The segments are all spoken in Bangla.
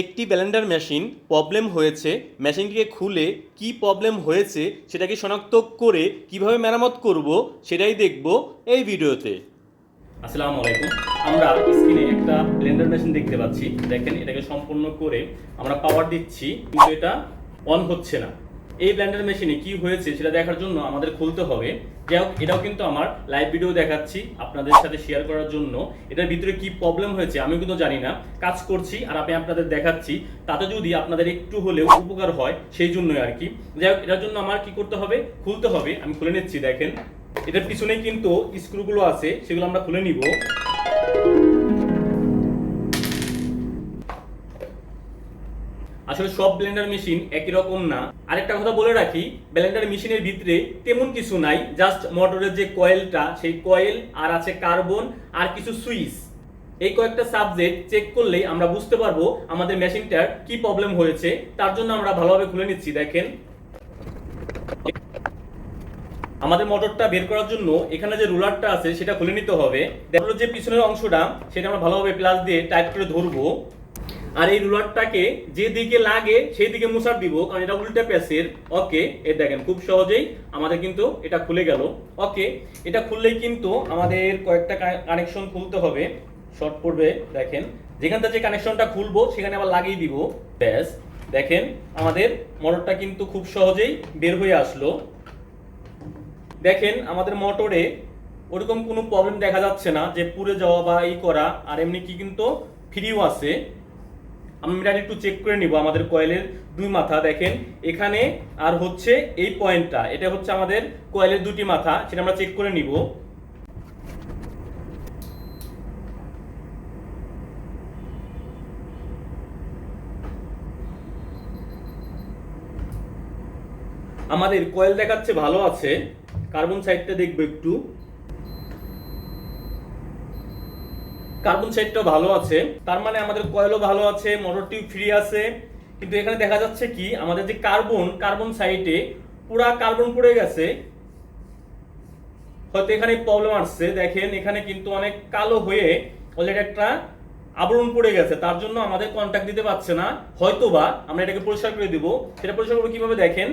একটি ব্যালেন্ডার মেশিন প্রবলেম হয়েছে, মেশিনটিকে খুলে কি প্রবলেম হয়েছে সেটাকে শনাক্ত করে কীভাবে মেরামত করব সেটাই দেখব এই ভিডিওতে। আসসালামু আলাইকুম আমরা স্ক্রিনে একটা ব্লেন্ডার মেশিন দেখতে পাচ্ছি। দেখেন, এটাকে সম্পূর্ণ করে আমরা পাওয়ার দিচ্ছি, কিন্তু এটা অন হচ্ছে না। এই ব্লেন্ডার মেশিনে কি হয়েছে সেটা দেখার জন্য আমাদের খুলতে হবে। যাই হোক, এটাও কিন্তু আমার লাইভ ভিডিও দেখাচ্ছি আপনাদের সাথে শেয়ার করার জন্য। এটার ভিতরে কি প্রবলেম হয়েছে আমি কিন্তু জানি না। কাজ করছি আর আমি আপনাদের দেখাচ্ছি। তাতে যদি আপনাদের একটু হলেও উপকার হয়, সেই জন্যই আর কি। যাই হোক, এটার জন্য আমার কি করতে হবে? খুলতে হবে। আমি খুলে নিচ্ছি, দেখেন। এটার পিছনে কিন্তু স্ক্রুগুলো আছে, সেগুলো আমরা খুলে নিব। আসলে সব ব্লেন্ডার মেশিন একই রকম না। আরেকটা কথা বলে রাখি ব্লেন্ডার মেশিনের ভিতরে তেমন কিছু নাই জাস্ট মোটরের যে কয়েলটা সেই কয়েল আর আছে কার্বন আর কিছু সুইচ এই কয়েকটা সাবজেক্ট চেক করলেই আমরা বুঝতে পারব আমাদের মেশিনটার কি প্রবলেম হয়েছে। তার জন্য আমরা ভালোভাবে খুলে নিচ্ছি, দেখেন। আমাদের মোটরটা বের করার জন্য এখানে যে রুলারটা আছে, সেটা খুলে নিতে হবে। দেখো যে পিছনের অংশটা, সেটা আমরা ভালোভাবে প্লাস দিয়ে টাইট করে ধরবো। আর এই রুলারটাকে যেদিকে লাগে সেই দিকে মুসার দিব, কারণ এটা উল্টে প্যাসের। ওকে এ দেখেন, খুব সহজেই আমাদের কিন্তু এটা খুলে গেল। ওকে এটা খুললেই কিন্তু আমাদের কয়েকটা কানেকশন খুলতে হবে। শর্ট পড়বে, দেখেন। যেখান থেকে কানেকশনটা খুলবো, সেখানে আবার লাগিয়ে দিব। ব্যাস, দেখেন, আমাদের মোটরটা কিন্তু খুব সহজেই বের হয়ে আসলো। দেখেন, আমাদের মোটরে ওরকম কোনো প্রবলেম দেখা যাচ্ছে না যে পুড়ে যাওয়া বা এই করা, আর এমনি কি কিন্তু ফ্রিও আছে। আমরা একটু চেক করে নিব আমাদের কয়েলের দুই মাথা, দেখেন। এখানে আর হচ্ছে এই পয়েন্টটা এটা হচ্ছে আমাদের কয়েলের দুটি মাথা, সেটা আমরা চেক করে নিব। আমাদের কয়েল দেখাচ্ছে, ভালো আছে। কার্বন সাইডটা দেখব একটু। কার্বন সাইডটা ভালো আছে। তার মানে আমাদের কয়েলও ভালো আছে মোটরটিও ফ্রি আছে। কিন্তু এখানে দেখা যাচ্ছে কি, আমাদের যে কার্বন কার্বন সাইডে পুরা কার্বন পড়ে গেছে। হয়তো এখানে প্রবলেম আসছে। দেখেন, এখানে কিন্তু অনেক কালো হয়ে অলরেডি একটা আবরণ পড়ে গেছে। তার জন্য আমাদের কন্ট্যাক্ট দিতে পারছে না। হয়তোবা আমরা এটাকে পরিষ্কার করে দিব। সেটা পরিষ্কার করব কীভাবে দেখেন?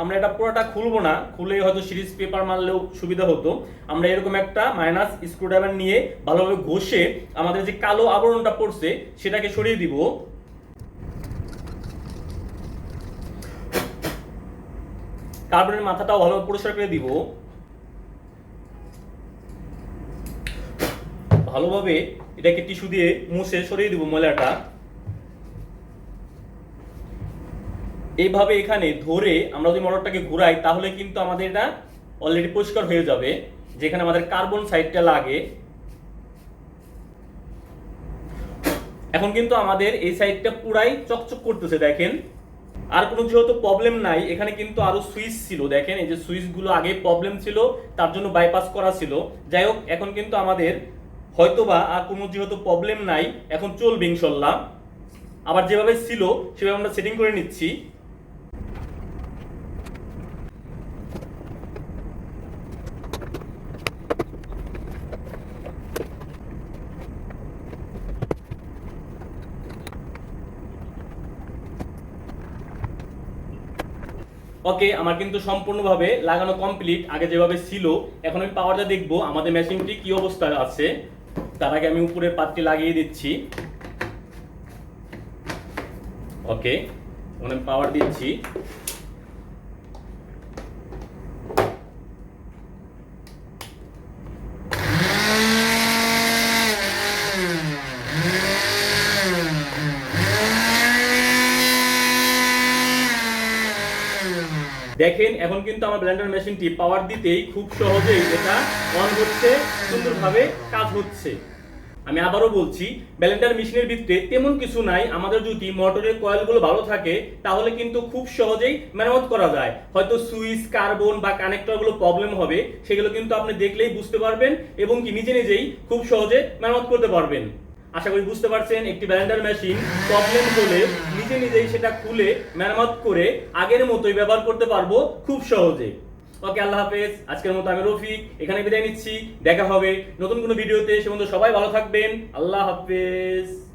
আমরা এটা পুরোটা খুলবো না খুলে হয়তো সিরিজ পেপার মারলেও সুবিধা হতো। আমরা এরকম একটা মাইনাস স্ক্রুড্রাইভার নিয়ে ভালোভাবে ঘষে আমাদের যে কালো আবরণটা পড়ছে, সেটাকে সরিয়ে দিব। কার্বনের মাথাটাও ভালোভাবে পরিষ্কার করে দিব। ভালোভাবে এটাকে টিস্যু দিয়ে মুছে সরিয়ে দিব ময়লাটা। এইভাবে এখানে ধরে আমরা যদি মোটরটাকে ঘুরাই, তাহলে কিন্তু আমাদের এটা অলরেডি পরিষ্কার হয়ে যাবে। যেখানে আমাদের কার্বন সাইডটা লাগে। এখন কিন্তু আমাদের এই সাইডটা পুরাই চকচক করতেছে, দেখেন। আর কোনো যেহেতু প্রবলেম নাই, এখানে কিন্তু আরও সুইচ ছিল, দেখেন। এই যে সুইচগুলো আগে প্রবলেম ছিল, তার জন্য বাইপাস করা ছিল। যাই হোক, এখন কিন্তু আমাদের হয়তোবা আর কোনো যেহেতু প্রবলেম নাই, এখন চলবে ইনশাল্লাহ। আবার যেভাবে ছিল, সেভাবে আমরা সেটিং করে নিচ্ছি। ওকে, আমার কিন্তু সম্পূর্ণভাবে লাগানো কমপ্লিট আগে যেভাবে ছিল, এখন আমি পাওয়ারটা দেখব। আমাদের মেশিনটি কি অবস্থায় আছে? তার আগে আমি উপরের পাতটি লাগিয়ে দিচ্ছি। ওকে এখন আমি পাওয়ার দিচ্ছি। দেখেন, এখন কিন্তু আমার ব্লেন্ডার মেশিনটি পাওয়ার দিতেই খুব সহজেই এটা অন হচ্ছে, সুন্দরভাবে কাজ হচ্ছে। আমি আবারও বলছি ব্লেন্ডার মেশিনের ভিতরে তেমন কিছু নাই। আমাদের যদি মোটরের কয়েলগুলো ভালো থাকে, তাহলে কিন্তু খুব সহজেই মেরামত করা যায়। হয়তো সুইচ, কার্বন বা কানেক্টরগুলো প্রবলেম হবে, সেগুলো কিন্তু আপনি দেখলেই বুঝতে পারবেন এবং কি নিজে নিজেই খুব সহজে মেরামত করতে পারবেন। আশা করি বুঝতে পারছেন, একটি ব্যালেন্ডার মেশিন প্রবলেম হলে নিজে নিজেই সেটা খুলে মেরামত করে আগের মতোই ব্যবহার করতে পারব খুব সহজে। ওকে, আল্লাহ হাফেজ। আজকের মতো আমি রফিক এখানে বিদায় নিচ্ছি। দেখা হবে নতুন কোনো ভিডিওতে। সে সবাই ভালো থাকবেন। আল্লাহ হাফেজ।